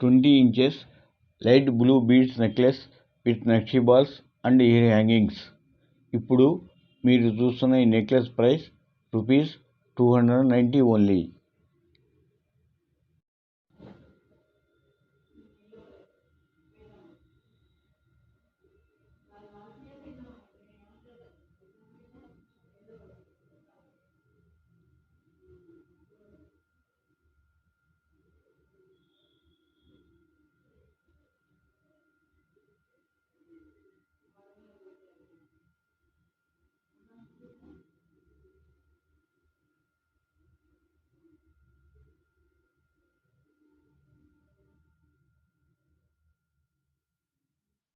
Twenty inches light blue beads necklace with nakshi balls and ear hangings. ఇప్పుడు మీరు చూస్తున్న ఈ necklace price rupees two hundred ninety only.